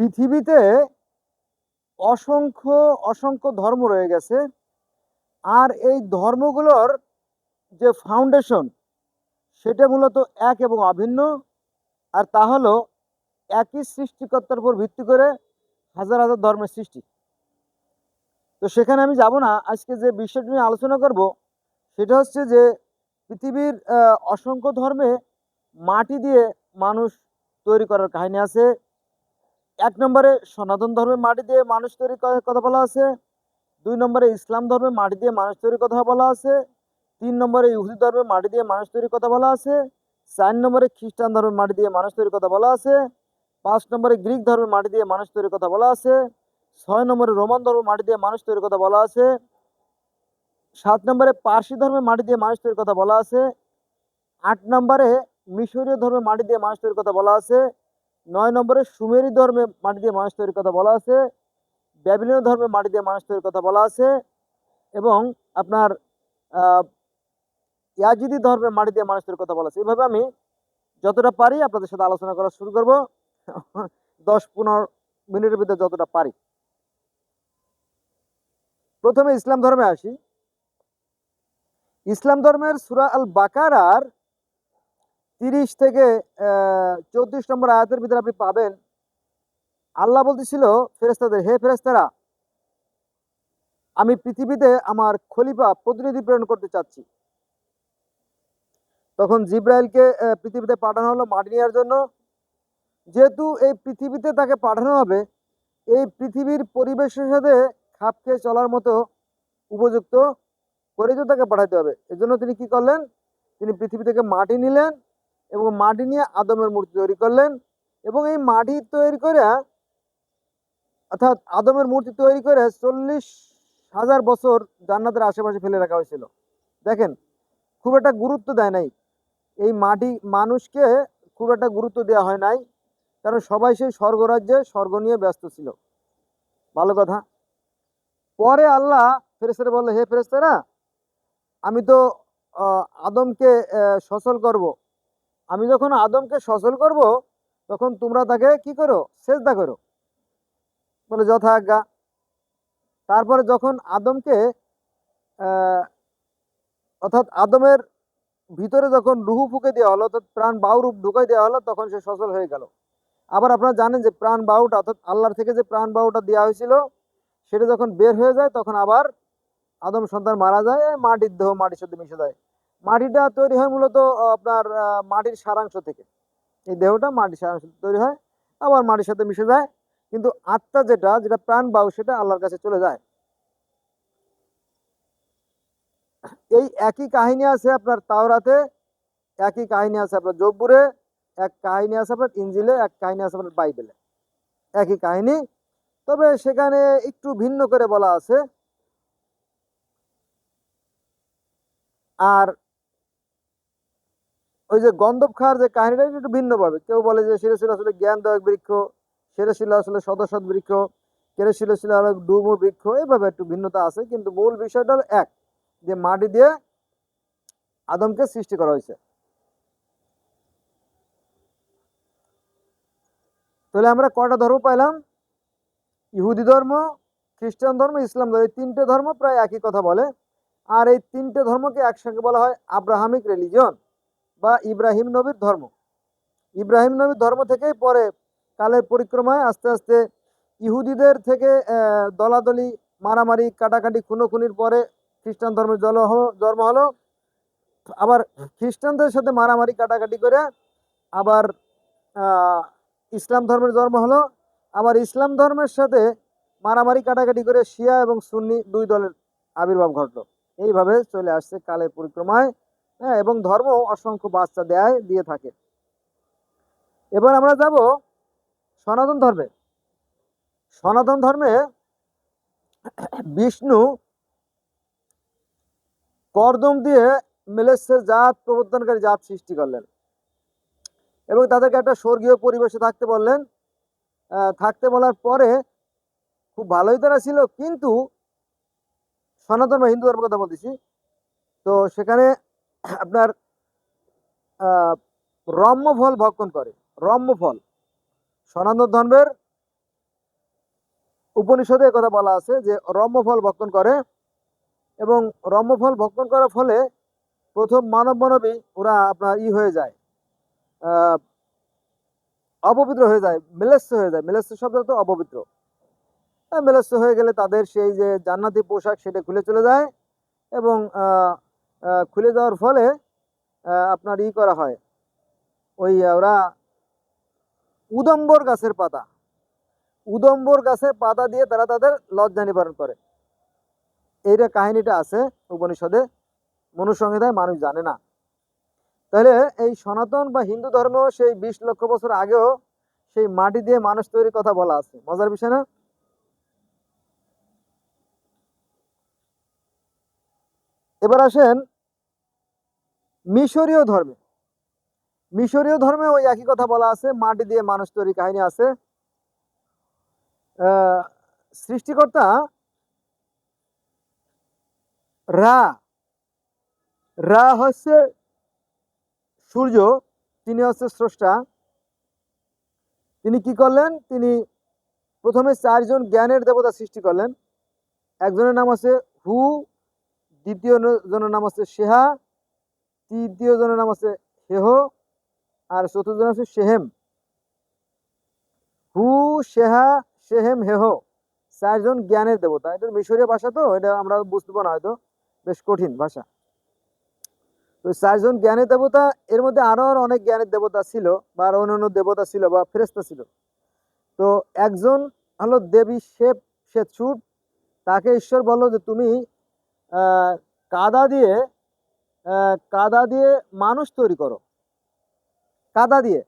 পৃথিবীতে অসংখ্য অসংখ্য ধর্ম রয়ে গেছে। আর এই ধর্মগুলোর যে ফাউন্ডেশন সেটা মূলত এক এবং অভিন্ন। আর তা হলো একই সৃষ্টিকর্তার উপর ভিত্তি করে হাজার হাজার ধর্মের সৃষ্টি। তো সেখানে আমি যাব না। আজকে যে বিষয়টি নিয়ে আলোচনা করব, সেটা হচ্ছে যে পৃথিবীর অসংখ্য ধর্মে মাটি দিয়ে মানুষ তৈরি করার কাহিনী আছে। এক নম্বরে সনাতন ধর্মের মাটি দিয়ে মানুষ তৈরি কথা বলা আছে। দুই নম্বরে ইসলাম ধর্মের মাটি দিয়ে মানুষ তৈরি কথা বলা আছে। তিন নম্বরে ইহুদি ধর্মের মাটি দিয়ে মানুষ তৈরি কথা বলা আছে। চার নম্বরে খ্রিস্টান ধর্মের মাটি দিয়ে মানুষ তৈরি কথা বলা আছে। পাঁচ নম্বরে গ্রিক ধর্মের মাটি দিয়ে মানুষ তৈরি কথা বলা আছে। ছয় নম্বরে রোমান ধর্মের মাটি দিয়ে মানুষ তৈরি কথা বলা আছে। সাত নম্বরে পার্সি ধর্মের মাটি দিয়ে মানুষ তৈরির কথা বলা আছে। আট নম্বরে মিশরীয় ধর্মের মাটি দিয়ে মানুষ তৈরির কথা বলা আছে। নয় নম্বরে সুমেরি ধর্মে মাটি দিয়ে মানুষ তৈরির কথা বলা আছে ব্যাবিলীয় ধর্মে মাটি দিয়ে মানুষ তৈরির কথা বলা আছে, এবং আপনার ইয়াজিদি ধর্মে মাটি দিয়ে মানুষ তৈরির কথা বলা আছে। এভাবে আমি যতটা পারি আপনাদের সাথে আলোচনা করা শুরু করব। দশ পনেরো মিনিটের ভিতরে যতটা পারি। প্রথমে ইসলাম ধর্মে আসি। ইসলাম ধর্মের সুরা আল বাকারার তিরিশ থেকে চৌত্রিশ নম্বর আয়াতের ভিতরে আপনি পাবেন। আল্লাহ বলতেছিল ফেরেস্তাদের হে ফেরেস্তারা আমি পৃথিবীতে আমার খলিফা প্রতিনিধি প্রেরণ করতে চাচ্ছি। তখন জিব্রাইলকে পৃথিবীতে পাঠানো হলো মাটি নেওয়ার জন্য। যেহেতু এই পৃথিবীতে তাকে পাঠানো হবে, এই পৃথিবীর পরিবেশের সাথে খাপ খেয়ে চলার মতো উপযুক্ত করে তাকে পাঠাতে হবে। এজন্য তিনি কি করলেন? তিনি পৃথিবী থেকে মাটি নিলেন এবং মাটি নিয়ে আদমের মূর্তি তৈরি করলেন এবং এই মাটি তৈরি করে, অর্থাৎ আদমের মূর্তি তৈরি করে চল্লিশ হাজার বছর জান্নাতের আশেপাশে ফেলে রাখা হয়েছিল। দেখেন, খুব একটা গুরুত্ব দেয় নাই। এই মাটি মানুষকে খুব একটা গুরুত্ব দেওয়া হয় নাই, কারণ সবাই সেই স্বর্গরাজ্যে স্বর্গ নিয়ে ব্যস্ত ছিল। ভালো কথা। পরে আল্লাহ ফেরেস্তারা বলল হে ফেরেস্তারা আমি তো আদমকে সচল করব। আমি যখন আদমকে সচল করব, তখন তোমরা তাকে কি করো? সেজদা করো। বলে, যথা আজ্ঞা। তারপরে যখন আদমকে অর্থাৎ আদমের ভিতরে যখন রুহু ফুকে দেওয়া হলো, অর্থাৎ প্রাণ বায়ুরূপ ঢুকাই দেওয়া হলো, তখন সে সচল হয়ে গেল। আবার আপনারা জানেন যে প্রাণ বায়ুটা অর্থাৎ আল্লাহর থেকে যে প্রাণ বায়ুটা দেওয়া হয়েছিল, সেটা যখন বের হয়ে যায়, তখন আবার আদম সন্তান মারা যায়, মাটির দেহ মাটির সাথে মিশে যায়। মাটিটা তৈরি হয় মূলত আপনার মাটির সারাংশ থেকে। এই দেহটা মাটির সারাংশ তৈরি হয়, আবার মাটির সাথে মিশে যায়। কিন্তু আত্মা যেটা যেটা প্রাণ বায়ু সেটা আল্লাহর কাছে চলে যায়। এই একই কাহিনী আছে আপনার তাওরাতে, একই কাহিনী আছে আপনার জব্বুরে, এক কাহিনী আছে আপনার ইঞ্জিলে এক কাহিনী আছে আপনার বাইবেলে। একই কাহিনী। তবে সেখানে একটু ভিন্ন করে বলা আছে। আর ওই যে গন্ধব খাওয়ার যে কাহিনীটা একটু ভিন্নভাবে। কেউ বলে যে সেটা ছিল আসলে জ্ঞানদায়ক বৃক্ষ সেটা ছিল আসলে সদসদ বৃক্ষ কেড়ে ছিল ছিল ডুমুর বৃক্ষ এইভাবে একটু ভিন্নতা আছে, কিন্তু মূল বিষয়টা এক, যে মাটি দিয়ে আদমকে সৃষ্টি করা হয়েছে। তাহলে আমরা কয়টা ধর্ম পাইলাম? ইহুদি ধর্ম, খ্রিস্টান ধর্ম, ইসলাম ধর্ম, এই তিনটে ধর্ম প্রায় একই কথা বলে। আর এই তিনটে ধর্মকে একসঙ্গে বলা হয় আব্রাহামিক রিলিজন বা ইব্রাহিম নবীর ধর্ম। ইব্রাহিম নবীর ধর্ম থেকেই পরে কালের পরিক্রমায় আস্তে আস্তে ইহুদিদের থেকে দলাদলি, মারামারি, কাটাকাটি, খুনোখুনির পরে খ্রিস্টান ধর্মের জল জন্ম হলো। আবার খ্রিস্টানদের সাথে মারামারি, কাটাকাটি করে আবার ইসলাম ধর্মের জন্ম হলো। আবার ইসলাম ধর্মের সাথে মারামারি, কাটাকাটি করে শিয়া এবং সুন্নি দুই দলের আবির্ভাব ঘটলো। এইভাবে চলে আসছে কালের পরিক্রমায়। হ্যাঁ এবং ধর্ম অসংখ্য বাচ্চা দেয়, দিয়ে থাকে। এবার আমরা যাব সনাতন ধর্মে। সনাতন ধর্মে বিষ্ণু কর্দম দিয়ে মেলেসের জাত প্রবর্তনকারী জাত সৃষ্টি করলেন। এবং তাদেরকে একটা স্বর্গীয় পরিবেশে থাকতে বললেন। থাকতে বলার পরে খুব ভালোই তারা ছিল, কিন্তু সনাতন বা হিন্দু ধর্মের কথা বলতেছি। তো সেখানে আপনার রম্য ফল ভক্ষণ করে। রম্য ফল সনাতন ধর্মের উপনিষদে কথা বলা আছে যে, রম্যফল ভক্ষণ করে এবং রম্যফল ভক্ষণ করার ফলে প্রথম মানব মানবী ওরা আপনার ই হয়ে যায় অপবিত্র হয়ে যায় মেলেস্য হয়ে যায়। মেলেস্য শব্দ তো অপবিত্র। মেলেস্য হয়ে গেলে তাদের সেই যে জান্নাতি পোশাক সেটা খুলে চলে যায় এবং খুলে যাওয়ার ফলে আপনার ই করা হয়। ওই ওরা উদম্বর গাছের পাতা। উদম্বর গাছের পাতা দিয়ে তারা তাদের লজ্জা নিবারণ করে। এইটা কাহিনীটা আছে উপনিষদে। মনুসংহিতায় মানুষ জানে না। তাহলে এই সনাতন বা হিন্দু ধর্ম সেই বিশ লক্ষ বছর আগেও সেই মাটি দিয়ে মানুষ তৈরির কথা বলা আছে। মজার বিষয় না? এবার আসেন মিশরীয় ধর্মে। মিশরীয় ধর্মে ওই একই কথা বলা আছে, মাটি দিয়ে মানুষ তৈরি কাহিনী আছে। সৃষ্টিকর্তা রা রা হচ্ছে সূর্য, তিনি হচ্ছে স্রষ্টা। তিনি কি করলেন? তিনি প্রথমে চারজন জ্ঞানের দেবতা সৃষ্টি করলেন। একজনের নাম আছে হু, দ্বিতীয় জনের নাম আছে সেহা তৃতীয় জনের নাম আছে হেহ আর চতুর্থ জন আছে সেহেম। হু, সেহা, সেহেম, হেহ, চারজন জ্ঞানের দেবতা। এটা মিশরীয় ভাষা তো, এটা আমরা বুঝতে পারব না হয়তো। বেশ কঠিন ভাষা। তো চারজন জ্ঞানের দেবতা, এর মধ্যে আরও আরও অনেক জ্ঞানের দেবতা ছিল, বা আরও অন্যান্য দেবতা ছিল, বা ফেরেস্তা ছিল। তো একজন হলো দেবী শেপ শ্বেতসুট তাকে ঈশ্বর বলল যে, তুমি কাদা দিয়ে কাদা দিয়ে মানুষ তৈরি করো। কাদা দিয়ে।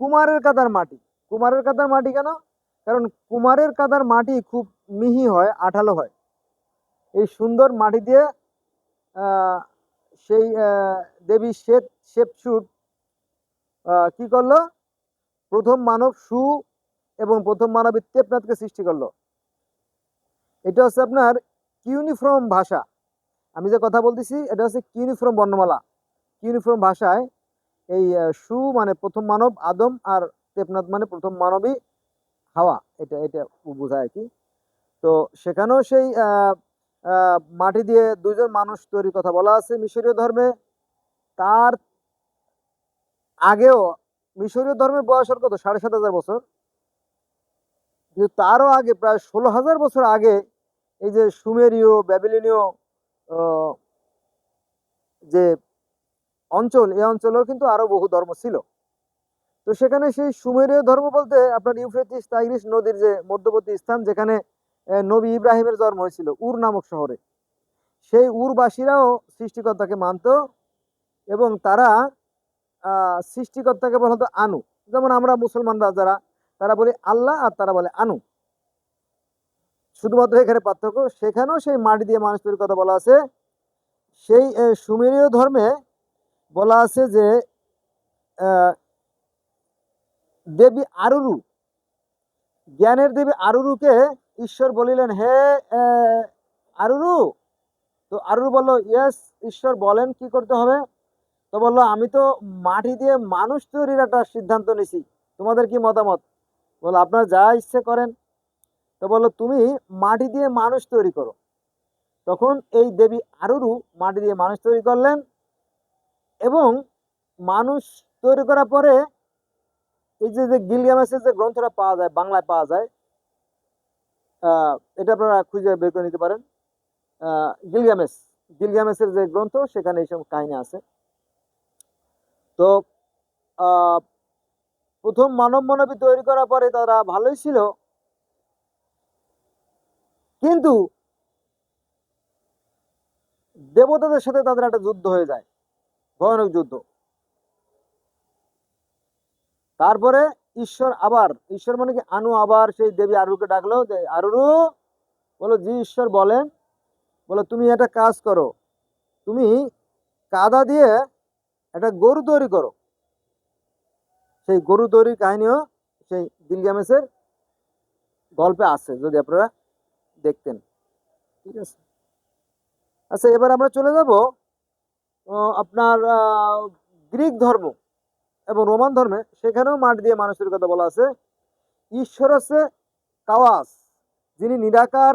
কুমারের কাদার মাটি। কুমারের কাদার মাটি কেন? কারণ কুমারের কাদার মাটি খুব মিহি হয়, আঠালো হয়। এই সুন্দর মাটি দিয়ে সেই দেবী শ্বেত শেপসুট কি করল? প্রথম মানব সু এবং প্রথম মানবী তেপনাথকে সৃষ্টি করল। এটা হচ্ছে আপনার ইউনিফর্ম ভাষা। আমি যে কথা বলতেছি, এটা হচ্ছে কিউনিফর্ম বর্ণমালা। কিউনিফর্ম ভাষায় এই সু মানে প্রথম মানব, আদম আর তেপনাথ মানে প্রথম মানবী হাওয়া। এটা এটা বোঝায় আর কি। তো সেখানেও সেই মাটি দিয়ে দুজন মানুষ তৈরির কথা বলা আছে মিশরীয় ধর্মে। তার আগেও মিশরীয় ধর্মের বয়স কত? সাড়ে সাত হাজার বছর। কিন্তু তারও আগে প্রায় ষোলো হাজার বছর আগে এই যে সুমেরীয়, ব্যাবিলনীয় যে অঞ্চল এই অঞ্চলেও কিন্তু আরও বহু ধর্ম ছিল। তো সেখানে সেই সুমেরীয় ধর্ম বলতে আপনার ইউফ্রেটিস টাইগ্রিস নদীর যে মধ্যবর্তী স্থান, যেখানে নবী ইব্রাহিমের জন্ম হয়েছিল, উর নামক শহরে। সেই উরবাসীরাও সৃষ্টিকর্তাকে মানত এবং তারা সৃষ্টিকর্তাকে বলা হতো আনু। যেমন আমরা মুসলমানরা যারা, তারা বলে আল্লাহ আর তারা বলে আনু। শুধুমাত্র এখানে পার্থক্য, সেখানেও সেই মাটি দিয়ে মানুষ তৈরির কথা বলা আছে। সেই সুমেরীয় ধর্মে বলা আছে যে দেবী আরুরু, জ্ঞানের দেবী আরুরুকে ঈশ্বর বলিলেন, হে আরুরু! তো আরুরু বলল, ইয়েস, ঈশ্বর বলেন, কি করতে হবে? তো বলল, আমি তো মাটি দিয়ে মানুষ তৈরির একটা সিদ্ধান্ত নিছি। তোমাদের কি মতামত? বলো আপনারা যা ইচ্ছে করেন তো বলল, তুমি মাটি দিয়ে মানুষ তৈরি করো। তখন এই দেবী আরুরু মাটি দিয়ে মানুষ তৈরি করলেন এবং মানুষ তৈরি করার পরে এই যে যে গিলগামেসের যে গ্রন্থটা পাওয়া যায়, বাংলায় পাওয়া যায় এটা আপনারা খুঁজে বের করে নিতে পারেন। গিলগামেস গিলগামেসের যে গ্রন্থ, সেখানে এইসব কাহিনী আছে। তো প্রথম মানব মানবী তৈরি করার পরে তারা ভালোই ছিল কিন্তু দেবতাদের সাথে তাদের একটা যুদ্ধ হয়ে যায়, ভয়ানক যুদ্ধ। তারপরে ঈশ্বর আবার, ঈশ্বর মানে কি? আনু আবার সেই দেবী আরুকে ডাকলো যে, আরুরু! বলো জি, ঈশ্বর বলেন। বলো তুমি একটা কাজ করো। তুমি কাদা দিয়ে একটা গরু তৈরি করো। সেই গরু তৈরির কাহিনীও সেই গিলগামেসের গল্পে আছে, যদি আপনারা দেখতেন। ঠিক আছে? আচ্ছা এবার আমরা চলে যাব আপনার গ্রিক ধর্ম এবং রোমান ধর্মে। সেখানেও মাঠ দিয়ে মানুষের কথা বলা আছে। ঈশ্বর হচ্ছে কাওয়াস, যিনি নিরাকার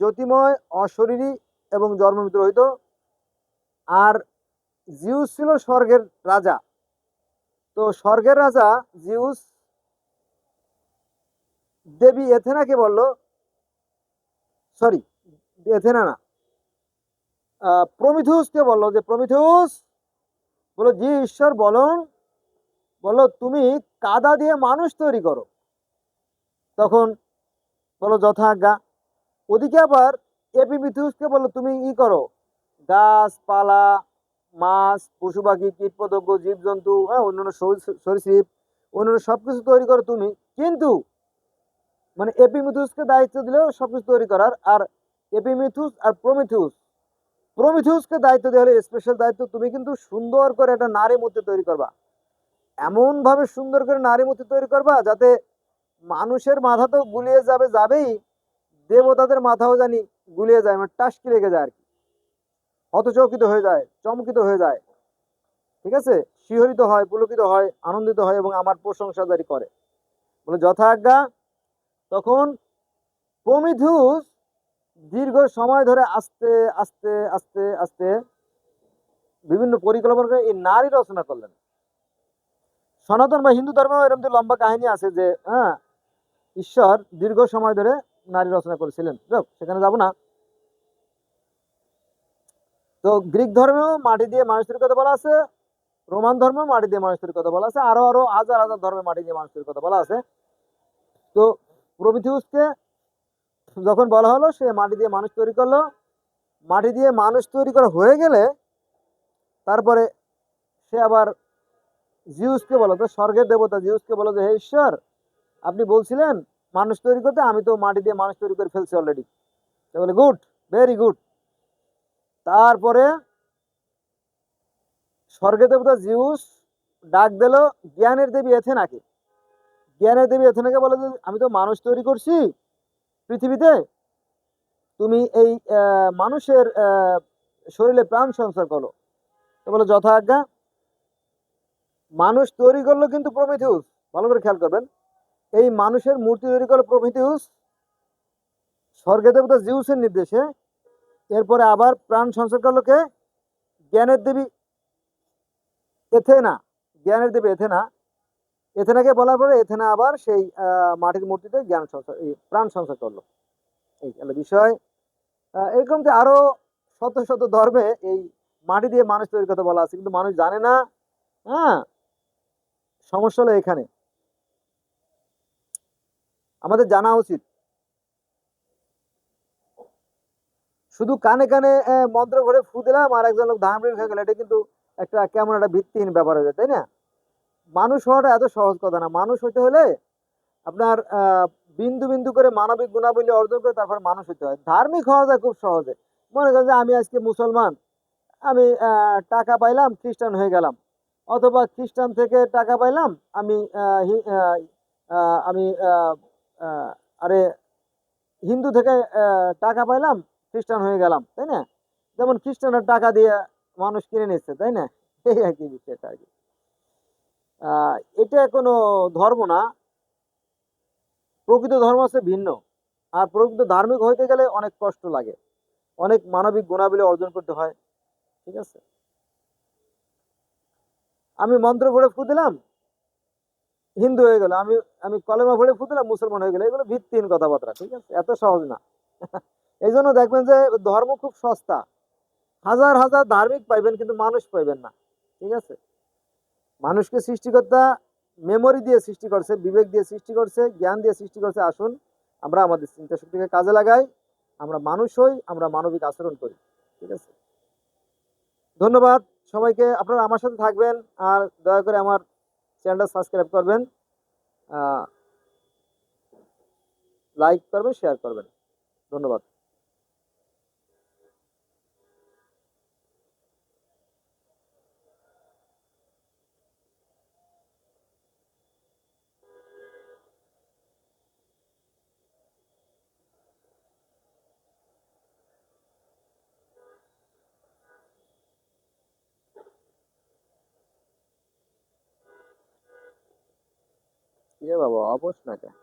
জ্যোতিময় অশরীরী এবং জন্মমিত হইত আর জিউস ছিল স্বর্গের রাজা। তো স্বর্গের রাজা জিউস দেবী এথেনাকে বলল সরি এথেনা না প্রমিথিউসকে বলল যে প্রমিথিউস বলো, জি ঈশ্বর, বলুন, বলো, তুমি কাদা দিয়ে মানুষ তৈরি করো। তখন বলো, যথাজ্ঞা। ওদিকে আবার এপি এপিমিথিউসকে বলো, তুমি ই করো গাছপালা মাছ, পশু পাখি, কীটপতঙ্গ, জীবজন্তু হ্যাঁ অন্যান্য সরী- সরীসৃপ অন্যান্য সব কিছু তৈরি করো তুমি। কিন্তু মানে এপিমিথুসকে দায়িত্ব দিলেও সব কিছু তৈরি করার, আর এপিমিথুস আর প্রমিথিউস প্রমিথিউসকে দায়িত্ব দেওয়া হলে স্পেশাল দায়িত্ব, তুমি কিন্তু সুন্দর করে একটা নারী মূর্তি তৈরি করবা। এমন ভাবে সুন্দর করে নারী মূর্তি তৈরি করবা যাতে মানুষের মাথা তো গুলিয়ে যাবে, যাবেই, দেবতাদের মাথাও জানি গুলিয়ে যায় মানে টাসকি লেগে যায় আর কি। হতচকিত হয়ে যায়, চমকিত হয়ে যায়। ঠিক আছে? শিহরিত হয়, পুলকিত হয়, আনন্দিত হয় এবং আমার প্রশংসা জারি করে। বলে যথাজ্ঞা তখন প্রমিথিউস দীর্ঘ সময় ধরে আস্তে আস্তে আস্তে আস্তে বিভিন্ন পরিকল্পনা করে এই নারী রচনা করলেন। সনাতন বা হিন্দু ধর্মেও এরকম যে লম্বা কাহিনী আছে যে হ্যাঁ ঈশ্বর দীর্ঘ সময় ধরে নারী রচনা করেছিলেন। সেখানে যাব না। তো গ্রিক ধর্মেও মাটি দিয়ে মানুষ তৈরির কথা বলা আছে, রোমান ধর্মেও মাটি দিয়ে মানুষ তৈরির কথা বলা আছে, আরও আরও, হাজার হাজার ধর্মে মাটি দিয়ে মানুষ তৈরির কথা বলা আছে। তো প্রমিথিউসকে যখন বলা হলো, সে মাটি দিয়ে মানুষ তৈরি করল। মাটি দিয়ে মানুষ তৈরি করা হয়ে গেলে তারপরে সে আবার জিউসকে বলো, তো স্বর্গের দেবতা জিউসকে বলো যে, হে ঈশ্বর, আপনি বলছিলেন মানুষ তৈরি করতে, আমি তো মাটি দিয়ে মানুষ তৈরি করে ফেলছি অলরেডি বলে গুড ভেরি গুড তারপরে স্বর্গের দেবতা জিউস ডাক দিল, জ্ঞানের দেবী এথেনাকে জ্ঞানের দেবী এথেনাকে বলে যে, আমি তো মানুষ তৈরি করছি পৃথিবীতে। তুমি এই মানুষের শরীরে প্রাণ সঞ্চার করো। তো বলে যথা আজ্ঞা। মানুষ তৈরি করল কিন্তু প্রমিথিউস। ভালো করে খেয়াল করবেন। এই মানুষের মূর্তি তৈরি করল প্রমিথিউস। স্বর্গে দেবতা জিউসের নির্দেশে। এরপরে আবার প্রাণ সঞ্চার করল কে? জ্ঞানের দেবী। এথেনা। জ্ঞানের দেবী এথেনা। এথেনাকে বলার পরে এথেনা আবার সেই মাটির মূর্তিতে জ্ঞান সঞ্চার প্রাণ সঞ্চার করল। এই হলো বিষয়। এরকম যে আরও শত শত ধর্মে এই মাটি দিয়ে মানুষ তৈরির কথা বলা আছে, কিন্তু মানুষ জানে না। হ্যাঁ সমস্যা হলো এখানে। আমাদের জানা উচিত। শুধু কানে কানে মন্ত্র করে ফু দিলাম আর একজন লোক ধান হয়ে গেল, এটা কিন্তু একটা কেমন একটা ভিত্তিহীন ব্যাপার হয়ে যায়, তাই না? মানুষ হওয়াটা এত সহজ কথা না। মানুষ হতে হলে আপনার বিন্দু বিন্দু করে মানবিক গুণাবলী অর্জন করে তারপর মানুষ হতে হয়। ধার্মিক হওয়া যায় খুব সহজে। মনে করেন যে আমি আজকে মুসলমান, আমি টাকা পাইলাম, খ্রিস্টান হয়ে গেলাম। অথবা খ্রিস্টান থেকে টাকা পাইলাম, আমি আমি আরে হিন্দু থেকে টাকা পাইলাম, খ্রিস্টান হয়ে গেলাম, তাই না? যেমন খ্রিস্টানের টাকা দিয়ে মানুষ কিনে নিচ্ছে, তাই না? এই আর কি বিষয়টা আর কি। এটা কোনো ধর্ম না। প্রকৃত ধর্ম হচ্ছে ভিন্ন। আর প্রকৃত ধার্মিক হইতে গেলে অনেক কষ্ট লাগে। অনেক মানবিক গুণাবলী অর্জন করতে হয়। ঠিক আছে? আমি মন্ত্র পড়ে ফু দিলাম, হিন্দু হয়ে গেল। আমি আমি কলেমা পড়ে ফু দিলাম, মুসলমান হয়ে গেল। এগুলো ভিত্তিহীন কথাবার্তা, ঠিক আছে? এত সহজ না। এই জন্য দেখবেন যে ধর্ম খুব সস্তা। হাজার হাজার ধার্মিক পাইবেন কিন্তু মানুষ পাইবেন না। ঠিক আছে? মানুষকে সৃষ্টিকর্তা মেমোরি দিয়ে সৃষ্টি করছে, বিবেক দিয়ে সৃষ্টি করছে, জ্ঞান দিয়ে সৃষ্টি করছে, আসুন আমরা আমাদের চিন্তা শক্তিকে কাজে লাগাই, আমরা মানুষ হই, আমরা মানবিক আচরণ করি, ঠিক আছে? ধন্যবাদ সবাইকে, আপনারা আমার সাথে থাকবেন আর দয়া করে আমার চ্যানেলটা সাবস্ক্রাইব করবেন লাইক করবেন শেয়ার করবেন, ধন্যবাদ। ইয়ে বাবা অবশ না কেন?